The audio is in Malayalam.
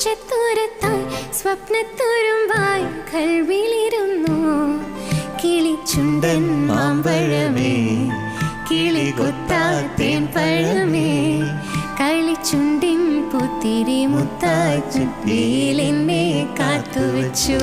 വെളിച്ചത്തൂരത്തായി സ്വപ്നത്തൂരുമ്പായി കൽവിലിരുന്നു കിളിച്ചുണ്ടൻ മാമ്പഴമേ കിളി കൊത്താത്തേൻ പഴമേ കളിച്ചുണ്ടിൻ പുത്തിരി മുത്തായി ചുറ്റിയിൽ എന്നെ കാത്തുവച്ചു.